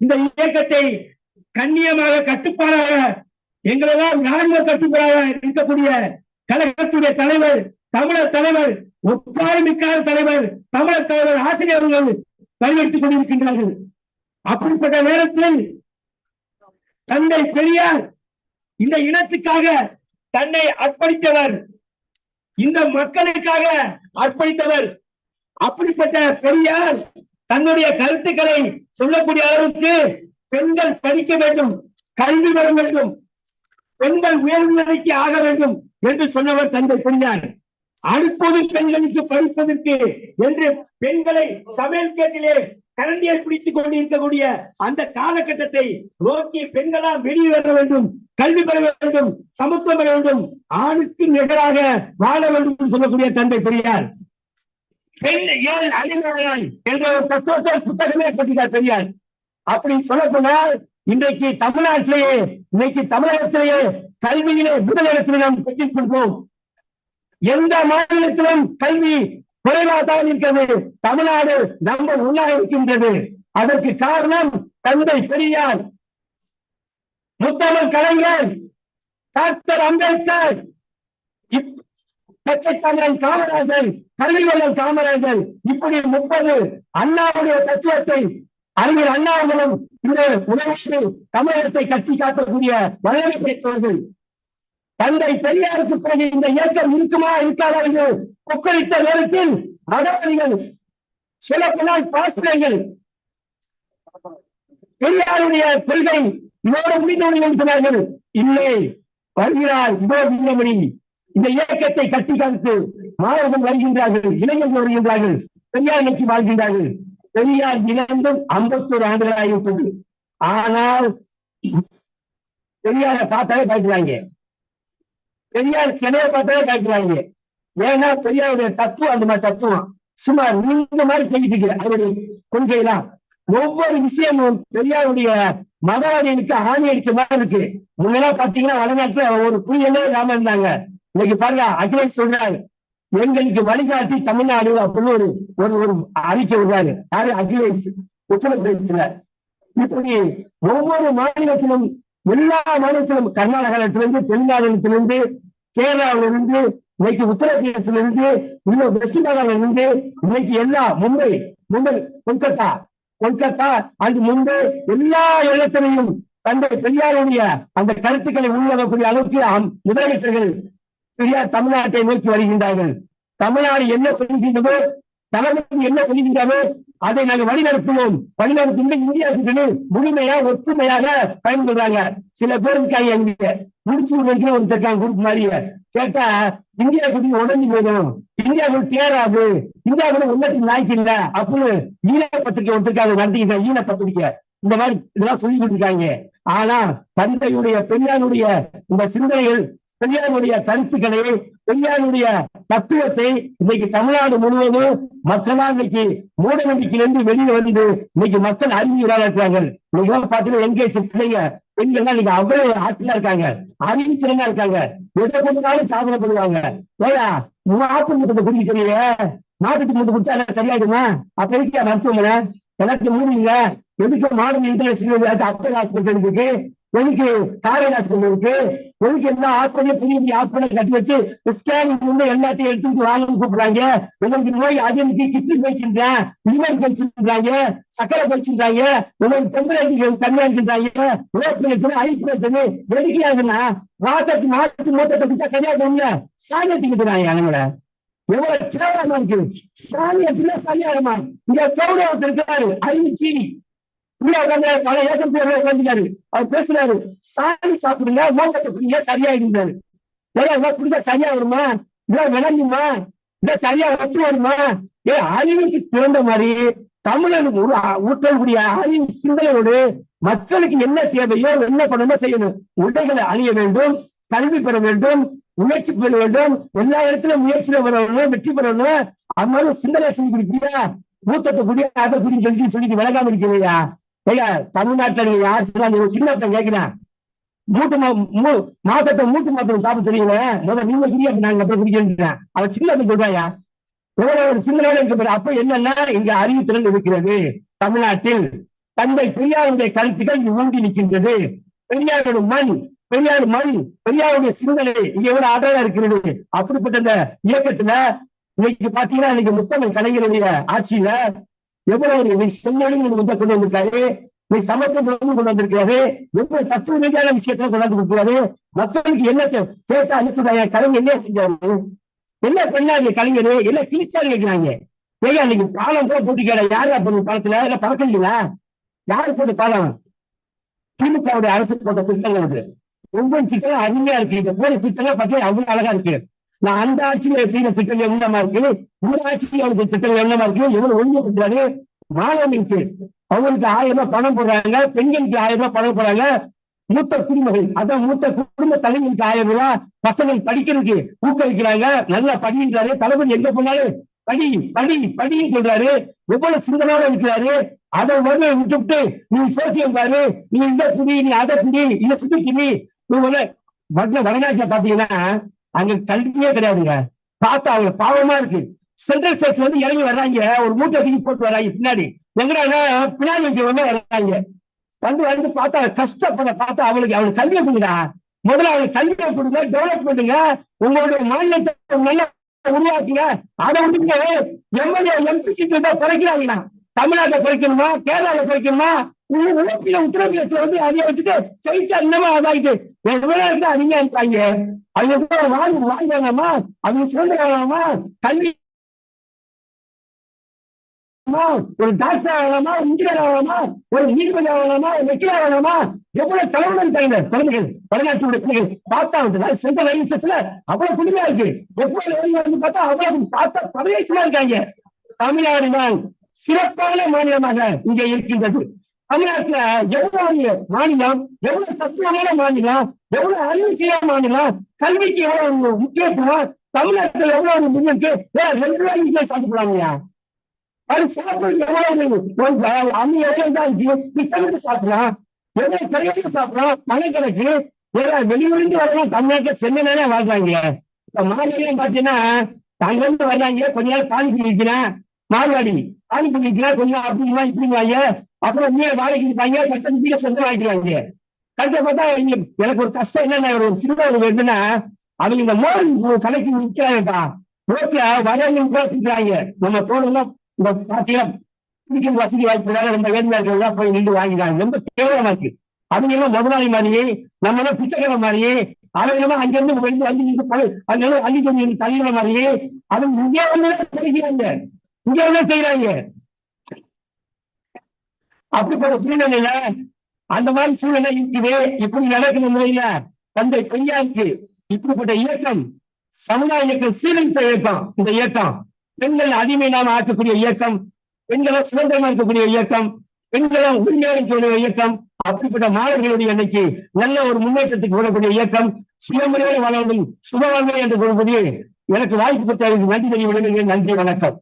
இந்த இயக்கத்தை கண்ணியமாக கட்டுப்பாடாக எங்களெல்லாம் ராணுவ கட்டுப்பாடாக இருக்கக்கூடிய கழகத்துடைய தலைவர் தமிழர் தலைவர் ஒப்பாறுமிக்காத தலைவர் தமிழர் தலைவர் ஆசிரியர்கள் வழிநடத்திக் கொண்டிருக்கின்றார்கள். அப்படிப்பட்ட நேரத்தில் தந்தை பெரியார் இந்த இனத்துக்காக தன்னை அர்ப்பணித்தவர் இந்த மக்களுக்காக அர்ப்பணித்தவர். அப்படிப்பட்ட பெரியார் தன்னுடைய கருத்துக்களை சொல்லக்கூடிய அளவுக்கு பெண்கள் படிக்க வேண்டும் கல்வி பெற வேண்டும் பெண்கள் உயர்வு நிலைக்கு ஆக வேண்டும் என்று சொன்னவர் தந்தை பெரியார். அடுப்பது பெண்களுக்கு படிப்பதற்கு என்று பெண்களை சமையல் கேட்டிலே கரண்டியை பிடித்துக் கொண்டிருக்கக்கூடிய அந்த காலகட்டத்தை நோக்கி பெண்களால் வெளியே வர வேண்டும் கல்வி பெற வேண்டும் சமத்துவம் பெற வேண்டும் ஆணுக்கு நிகராக வாழ வேண்டும் என்று சொல்லக்கூடிய தந்தை பெரியார். பெண் ஏன் அடிமையாய் என்ற ஒரு தத்துவத்தை புத்தகமே பற்றினார் பெரியார் அப்படி சொல்ல போனால் இன்றைக்கு தமிழ்நாட்டிலேயே இன்னைக்கு தமிழகத்திலேயே கல்வியிலே முதலிடத்தில் நாம் பெற்றிருக்கின்றோம் எந்த மாநிலத்திலும் கல்வி குறைவாகத்தான் இருக்கிறது. தமிழ்நாடு நம்ம உள்ளாக இருக்கின்றது. அதற்கு காரணம் தந்தை பெரியார். முத்தமிழ் கலைஞர் டாக்டர் அம்பேத்கர். இப்- பச்சை தமிழன் காமராஜன் கல்விவல்லன் காமராஜன் இப்படி முப்பது அண்ணாவுடைய தத்துவத்தை அறிஞர் அண்ணாவுடன் இந்த உலகத்தில் தமிழகத்தை கட்டி காக்கக்கூடிய வல்லமை பெற்றவர்கள். தந்தை பெரியாருக்கு பிறகு இந்த இயக்கம் இருக்குமா இருக்காதா என்று கொக்கரித்த நேரத்தில் மதவாதிகள் சில பின்னால் பார்க்கிறார்கள் பெரியாருடைய கொள்கை இதோடு முடிந்தவர்கள் என்று சொன்னார்கள் இல்லை வருகிறார் இதோ இல்லமணி இந்த இயக்கத்தை கட்டி காத்து மாணவர்கள் வருகின்றார்கள் இளைஞர்கள் வருகின்றார்கள் பெரியார் நோக்கி வாழ்கின்றார்கள். பெரியார் இழந்தும் ஐம்பத்தோரு ஆண்டுகள் ஆகிவிட்டது. ஆனால் பெரியார பார்த்தாலே பயப்படுறாங்க. பெரியார் சென்னையை பார்த்தாலே பயப்படுறாங்க. ஏன்னா பெரியாருடைய தத்துவம் அந்த மாதிரி தத்துவம். சுமார் இந்த மாதிரி பேசிட்டு இருக்கு அவருடைய கொள்கையெல்லாம். ஒவ்வொரு விஷயமும் பெரியாருடைய மதவாதிகளுக்கு ஆணி அடிச்ச மாதிரி இருக்கு. முன்னெல்லாம் பாத்தீங்கன்னா வடநாட்டுல ஒரு புரியலே இல்லாம இருந்தாங்க. இன்னைக்கு பாருங்க அகிலேஷ் சொல்றாரு. எங்களுக்கு வழிகாட்டி தமிழ்நாடு அப்படின்னு ஒரு ஒரு ஒரு அறிக்கை விடுறாரு. யாரு? அகிலேஷ் உத்தரப்பிரதேசத்துல. இப்படி ஒவ்வொரு மாநிலத்திலும் எல்லா மாநிலத்திலும் கர்நாடகத்திலிருந்து தெலுங்கானத்திலிருந்து கேரளாவிலிருந்து இன்னைக்கு உத்தரப்பிரதேசத்திலிருந்து இன்னும் வெஸ்ட் பெங்காலிலிருந்து இன்னைக்கு எல்லா மும்பை மும்பை கொல்கத்தா கொல்கத்தா அண்ட் மும்பை எல்லா இடத்திலையும் தந்தை பெரியாருடைய அந்த கருத்துக்களை உள்வாங்கக்கூடிய அளவுக்கு முதலமைச்சர்கள் தமிழ்நாட்டை நோக்கி வருகின்றார்கள். தமிழ்நாடு என்ன சொல்கின்றதோ தலைமைக்கு என்ன சொல்லுகின்றதோ அதை நாங்கள் வழிநடத்துவோம். வழிநடத்தி இந்தியாவுக்கு முழுமையா ஒற்றுமையாக பயன்படுறாங்க சில பேருக்காக எங்க முடிச்சு விடுறதுக்கு ஒரு இருக்காங்க குரூப் மாதிரிய கேட்டா இந்தியா குடி உடஞ்சி போயிடும்? இந்தியாவுக்கு தேராது. இந்தியாவுக்கு உன்னத்துக்கு நாய்க்கு இல்ல. அப்படின்னு ஈழ பத்திரிகை ஒருத்தருக்காக நடத்திக்கிட்ட ஈழ பத்திரிகை இந்த மாதிரி இதெல்லாம் சொல்லிட்டு இருக்காங்க ஆனா தந்தையுடைய பெரியாருடைய இந்த சிந்தனைகள் பெரியாருடைய கருத்துக்களை பெரியாருடைய தத்துவத்தை இன்னைக்கு தமிழ்நாடு முழுவதும் மக்களால் இன்னைக்கு மூட நம்பிக்கையிலிருந்து வெளியே வந்து இன்னைக்கு மக்கள் அறிவியலாக இருக்கிறாங்க நீங்க பாத்தீங்கன்னா எங்கேஜ் பிள்ளைங்க பெண்கள்லாம் இன்னைக்கு அவ்வளவு ஆற்றலா இருக்காங்க. அறிவித்திறனா இருக்காங்க. எதை கொண்டாலும் சாதனை பண்ணுவாங்க. ஏயா நாட்டு மூட்டத்தை குடிக்க தெரியல. நாட்டுக்கு மூட்டை குடிச்சா சரியாயிடுமா அப்ப இருக்கியா மருத்துவமனை? எனக்கு மூடிங்க. எதுக்கு மாடர்ன் இன்டர்நேஷனல் அப்பல் ஹாஸ்பிட்டல் இருக்கு எதுக்கு காவேரி நாட்டுக்கு இருக்கு? எதுக்கு எல்லா ஹாஸ்பிட்டலும் புதிய புதிய ஹாஸ்பிட்டல் கட்டி வச்சு ஸ்கேனிங் வந்து எல்லாத்தையும் எடுத்துட்டு வாங்கன்னு கூப்பிடுறாங்க. உங்களுக்கு நோய் அதிகரிக்கு கிட்னி போயிடுச்சுன்றான் லிவர் போயிச்சுன்றாங்க சக்கரை போயிச்சுன்றாங்க உங்களுக்கு டெம்பரேச்சர் கம்மியா இருக்கின்றாங்க லோ பிரச்சனை ஹை பிரச்சனை எதுக்காதுன்னா வாட்டத்துக்கு மாட்டு மூட்டத்தை குடிச்சா சரியா போகல சாயத்துக்கு நம்மள எவ்வளவு கேவலமா இருக்கு? சாமியத்துல சரியாகமா? இங்க சௌட ஒருத்தர் அறிவு சீனி பல ஏக்கம் பேர் உட்காந்துக்காரு அவர் பேசுறாரு சாமி சாப்பிடுங்க மோகத்தை குடிங்க சரியாயிருந்தாரு ஏதாவது புதுசா சரியா வருமா இல்ல விளங்குமா இல்ல சரியா ஒத்து வருமா? ஏ அறிவுக்கு திறந்த மாதிரி தமிழன் ஒரு ஊற்றக்கூடிய அறிவு சிந்தனையோடு மக்களுக்கு என்ன தேவையோ என்ன பண்ணணும் செய்யணும். உடைகளை அணிய வேண்டும் கல்வி பெற வேண்டும் முயற்சி பெற வேண்டும். எல்லா இடத்துலயும் முயற்சியில வரணும் வெற்றி பெறணும். அது மாதிரி சிந்தனை சொல்லி கொடுக்கிறியா? ஊத்தத்தை குடியா அதை குடி சொல்லி சொல்லி விளக்காம இருக்கிறியா? ஐயா தமிழ்நாட்டுல நீங்க யார் சொன்னா சின்னத்தை கேட்கிறேன் மூட்டு மூ- மாசத்தை மூட்டு மாத்திரம் சாப்பிட தெரியல முதல்ல நீங்க குடியா நாங்க அப்புறம் குடிக்கிறேன் அவன் சின்னத்தை சொல்றாயா? ஒரு சிந்தனையோட இருக்க அப்ப என்னன்னா இங்க அறிவுத்திறன் இருக்கிறது தமிழ்நாட்டில். தந்தை பெரியாருடைய கருத்துக்கள் இங்கு ஊண்டி நிற்கின்றது. பெரியாரோட மண் பெரியார் மண் பெரியாருடைய சிந்தனை இங்க எவ்வளவு ஆதரவா இருக்கிறது. அப்படிப்பட்ட இந்த இயக்கத்துல இன்னைக்கு பாத்தீங்கன்னா இன்னைக்கு முத்தமிழ் கலைஞருடைய ஆட்சியில எவ்வளவு ஒரு இன்னைக்கு செம்மொழி வந்து கொண்டு வந்திருக்காரு இன்னைக்கு சமத்துவம் கொண்டு வந்திருக்காரு எவ்வளவு தத்துவ ரீதியான விஷயத்துல கொண்டாந்து கொடுக்கிறாரு? மக்களுக்கு என்ன கேட்டு கேட்டா அனுப்பிச்சுட்டாங்க கலைஞர் என்ன செஞ்சாரு? என்ன பண்ணாரு கலைஞர்? என்ன கிழிச்சாரு கேட்கிறாங்க ஏயா அன்னைக்கு பாலம் கூட போட்டு கேட யாரு அப்ப பாலத்துல இல்ல இல்லையா? யாரு போட்டு பாலம்? திமுகவுடைய அரசு போட்ட திட்டங்கள் அது. ஒவ்வொரு திட்டம் அருமையா இருக்கு. இந்த போற திட்டங்கள் பத்தி அவ்வளவு அழகா இருக்கு. நான் அந்த ஆட்சியில செய்த திட்டங்கள் என்னமா இருக்கு? இந்த ஆட்சியில் அவருக்கு திட்டங்கள் என்னமா இருக்கு? எவ்வளவு ஒழுங்கு பண்றாரு மாணவர்களுக்கு அவங்களுக்கு ஆயிரம் ரூபாய் பணம் போடுறாங்க பெண்களுக்கு ஆயிரம் ரூபாய் பணம் போடுறாங்க. மூத்த குடிமகள் அதான் மூத்த குடும்ப தலைவருக்கு ஆயிரம் ரூபாய் பசங்கள் படிக்கிறதுக்கு ஊக்குவிக்கிறாங்க நல்லா படிக்கிறாரு தளபதி எங்க போனாலும் படி படி படின்னு சொல்றாரு. எவ்வளவு சிந்தனோட இருக்கிறாரு? அதை வந்து விட்டுவிட்டு நீ சோசியம் பாரு. நீ இந்த குடி நீ அதை குடி இதை சுத்தி குடி. நீ வந்து வட பாத்தீங்கன்னா அங்க கல்வியே கிடையாதுங்க. பார்த்தா அவங்க பாவமா இருக்கு. சென்ட்ரல் ஸ்டேட்ஸ்ல வந்து இறங்கி வர்றாங்க. ஒரு மூட்டை தூக்கி போட்டு வர்றாங்க பின்னாடி. எங்கடா பின்னாடி வந்து வர்றாங்க. வந்து வந்து பார்த்தா கஷ்டப்பட பார்த்தா அவளுக்கு அவளுக்கு கல்வியை கொடுங்க முதல்ல அவளுக்கு கல்வியை கொடுங்க டெவலப் பண்ணுங்க உங்களுடைய மாநிலத்தை நல்லா உருவாக்குங்க. அதை விட்டுங்க எம்எல்ஏ எம்பி சீட்டு தான் குறைக்கிறாங்களா தமிழ்நாட்டை குறைக்கணுமா? கேரளாவை குறைக்கணுமா? உலகத்துல உத்தரப்பிரதேச வந்து அதை வச்சுட்டு ஜெயிச்சா இன்னமா அதாயிட்டு எவ்வளவு அதிகமா இருக்காங்க அவங்க கூட வாழ் வாழ்ந்தாங்கம்மா அவங்க சுதந்திரமா கல்வி ஒரு டாக்டர் ஆகலாமா இன்ஜினியர் ஆகலாமா ஒரு நீதிபதி ஆகலாமா ஒரு வக்கீல் ஆகலாமா எவ்வளவு தலைவர்கள் இருக்காங்க குழந்தைகள் வடநாட்டுடைய பிள்ளைகள் பார்த்தா வந்து சென்ட்ரல் லைசன்ஸ்ல அவ்வளவு புதுமையா இருக்கு எப்படி வந்து பார்த்தா அவ்வளவு பார்த்தா பதவியேற்றமா இருக்காங்க தமிழ்நாடு தான் சிறப்பான மாநிலமாக இங்கே இருக்கின்றது தமிழ்நாட்டுல எவ்வளவு மாநிலம் எவ்வளவு தத்துவமான மாநிலம் எவ்வளவு அறிவு மாநிலம் கல்விக்கு எவ்வளவு முக்கியத்துவம் தமிழ்நாட்டுல எவ்வளவு முன்னிட்டு ரெண்டு ரூபாய்க்கு சாப்பிடலாங்கய்யா அது சாப்பிடுறது எவ்வளவு அந்த எவ்வளவு தான் திட்டமிட்டு சாப்பிடலாம். எவ்வளவு கரையில சாப்பிடலாம். பணக்கணக்கு எவ்வளவு வெளியூர்ந்து வரலாம் தமிழ்நாட்டுல சென்னையிலே வாழ்றாங்க. இப்ப மாநிலம் பாத்தீங்கன்னா அங்கிருந்து வர்றாங்க. கொஞ்ச நாள் பானிபூரி விற்கிறேன் மார்வாடி. பானிபூரி விற்கிறேன் கொஞ்சம் அப்படிங்களா இப்படிங்களா அப்புறம் நீ வாடகைக்கு இருப்பாங்க கட்ட நீங்க சொந்தம் வாங்கிக்கிறாங்க கஷ்டம் பார்த்தா இங்க எனக்கு ஒரு கஷ்டம் என்னன்னா ஒரு சின்ன ஒரு என்னன்னா அவங்க இந்த மோல் கணக்கு நிற்கிறாங்கப்பா ரோட்ல வரையும் கூட விற்கிறாங்க. நம்ம தோணுலாம் இந்த பாத்தீங்கன்னா குடிக்கும் வசதி வாய்ப்பு இல்லாத நம்ம வேலையாட்கள் போய் நின்று வாங்கிக்கிறாங்க. ரொம்ப கேவலமா இருக்கு. அவங்க எல்லாம் முதலாளி மாதிரியே நம்ம எல்லாம் பிச்சைக்கிற மாதிரியே அவங்க எல்லாம் அங்க இருந்து வந்து அள்ளி நின்று பழு அதனால அள்ளி கொஞ்சம் தள்ளிடுற மாதிரியே அவங்க இங்கே வந்து செய்கிறாங்க. இங்கே வந்து செய்யறாங்க அப்படிப்பட்ட சூழ்நிலையில அந்த மாதிரி சூழ்நிலை இருக்குது இப்படி நடக்கிற முறையில தந்தை பெரியாருக்கு இப்படிப்பட்ட இயக்கம் சமுதாயத்தில் சீரழித்த இயக்கம் இந்த இயக்கம். பெண்கள் அடிமை நாம ஆக்கக்கூடிய இயக்கம் பெண்களை சுதந்திரமா இருக்கக்கூடிய இயக்கம் பெண்களை உரிமையாக இருக்கக்கூடிய இயக்கம் அப்படிப்பட்ட மாணவர்களுடைய அன்னைக்கு நல்ல ஒரு முன்னேற்றத்துக்கு விடக்கூடிய இயக்கம் சுயமுறையோடு வளர்ந்து சுபவாழ்மை என்று கூறுவது எனக்கு வாய்ப்பு பெற்ற நன்றி தெரிவிக்கிறேன் நன்றி வணக்கம்.